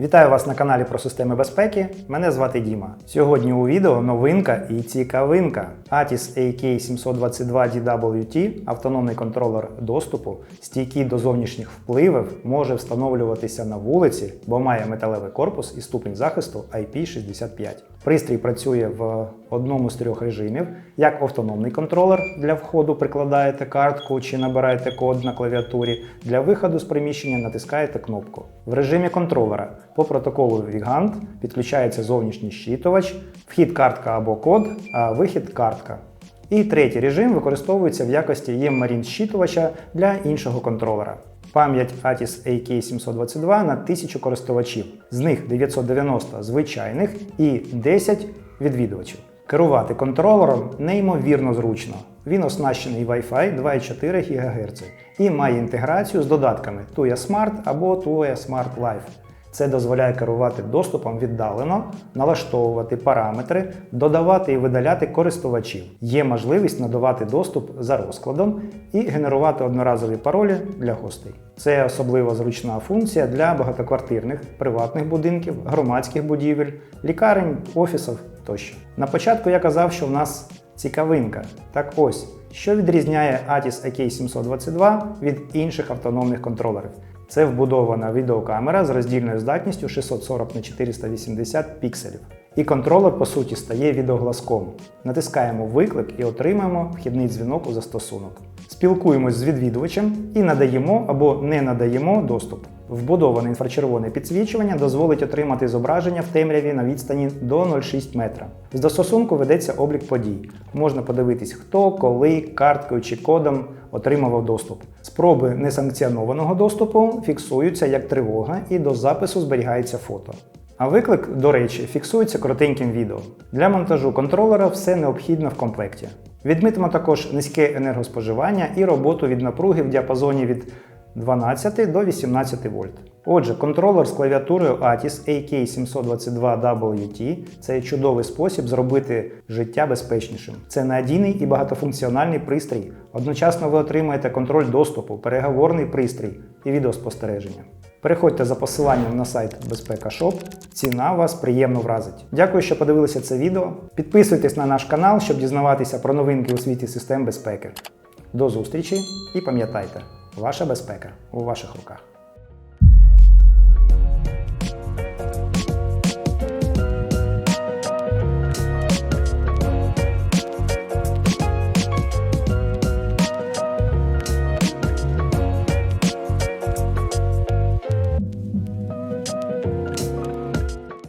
Вітаю вас на каналі про системи безпеки. Мене звати Діма. Сьогодні у відео новинка і цікавинка. ATIS AK722DWT, автономний контролер доступу, стійкий до зовнішніх впливів, може встановлюватися на вулиці, бо має металевий корпус і ступінь захисту IP65. Пристрій працює в одному з трьох режимів, як автономний контролер для входу прикладаєте картку чи набираєте код на клавіатурі. Для виходу з приміщення натискаєте кнопку. В режимі контролера по протоколу Vigant підключається зовнішній щитувач, вхід картка або код, а вихід картка. І третій режим використовується в якості EM-Marine щитувача для іншого контролера. Пам'ять ATIS AK722 на 1000 користувачів, з них 990 звичайних і 10 відвідувачів. Керувати контролером неймовірно зручно. Він оснащений Wi-Fi 2,4 ГГц і має інтеграцію з додатками TUIA Smart або Tuya Smart Life. Це дозволяє керувати доступом віддалено, налаштовувати параметри, додавати і видаляти користувачів. Є можливість надавати доступ за розкладом і генерувати одноразові паролі для гостей. Це особливо зручна функція для багатоквартирних, приватних будинків, громадських будівель, лікарень, офісів тощо. На початку я казав, що в нас цікавинка. Так ось, що відрізняє ATIS AK722 від інших автономних контролерів. Це вбудована відеокамера з роздільною здатністю 640 на 480 пікселів. І контролер, по суті, стає відеоглазком. Натискаємо виклик і отримаємо вхідний дзвінок у застосунок. Спілкуємось з відвідувачем і надаємо або не надаємо доступ. Вбудоване інфрачервоне підсвічування дозволить отримати зображення в темряві на відстані до 0,6 метра. З застосунку ведеться облік подій. Можна подивитись, хто, коли, карткою чи кодом отримував доступ. Спроби несанкціонованого доступу фіксуються як тривога і до запису зберігається фото. А виклик, до речі, фіксується коротеньким відео. Для монтажу контролера все необхідно в комплекті. Відмітимо також низьке енергоспоживання і роботу від напруги в діапазоні від 12 до 18 вольт. Отже, контролер з клавіатурою ATIS AK722WT це чудовий спосіб зробити життя безпечнішим. Це надійний і багатофункціональний пристрій. Одночасно ви отримаєте контроль доступу, переговорний пристрій і відеоспостереження. Переходьте за посиланням на сайт Безпека Shop. Ціна вас приємно вразить. Дякую, що подивилися це відео. Підписуйтесь на наш канал, щоб дізнаватися про новинки у світі систем безпеки. До зустрічі і пам'ятайте, ваша безпека у ваших руках.